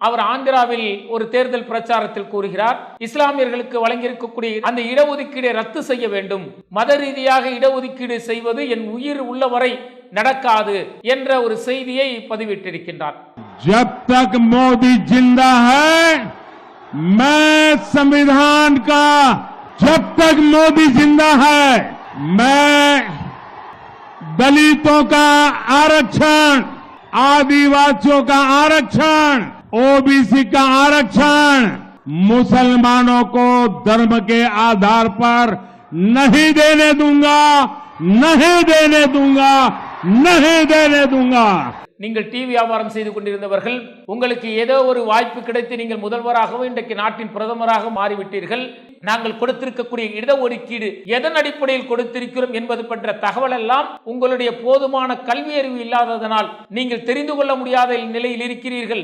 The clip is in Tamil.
அவர் ஆந்திராவில் ஒரு தேர்தல் பிரச்சாரத்தில் கூறுகிறார் இஸ்லாமியர்களுக்கு வழங்கியிருக்கக்கூடிய அந்த இடஒதுக்கீடை ரத்து செய்ய வேண்டும் மத ரீதியாக இடஒதுக்கீடு செய்வது என் உயிர் உள்ளவரை நடக்காது என்ற ஒரு செய்தியை பதிவிட்டிருக்கின்றார் जब तक मोदी जिंदा है मैं संविधान का जब तक मोदी जिंदा है मैं दलितों का आरक्षण आदिवासियों का आरक्षण ओबीसी का आरक्षण मुसलमानों को धर्म के आधार पर नहीं देने दूंगा नहीं देने दूंगा नहीं देने दूंगा நீங்கள் டீ வியாபாரம் செய்து கொண்டிருந்தவர்கள் உங்களுக்கு ஏதோ ஒரு வாய்ப்பு கிடைத்து நீங்கள் முதல்வராகவும் இன்றைக்கு நாட்டின் பிரதமராக மாறிவிட்டீர்கள் நாங்கள் கொடுத்திருக்கக்கூடிய இடஒதுக்கீடு எதன் அடிப்படையில் கொடுத்திருக்கிறோம் என்பது பற்ற தகவல் எல்லாம் உங்களுடைய போதுமான கல்வி அறிவு இல்லாததனால் நீங்கள் தெரிந்து கொள்ள முடியாத நிலையில் இருக்கிறீர்கள்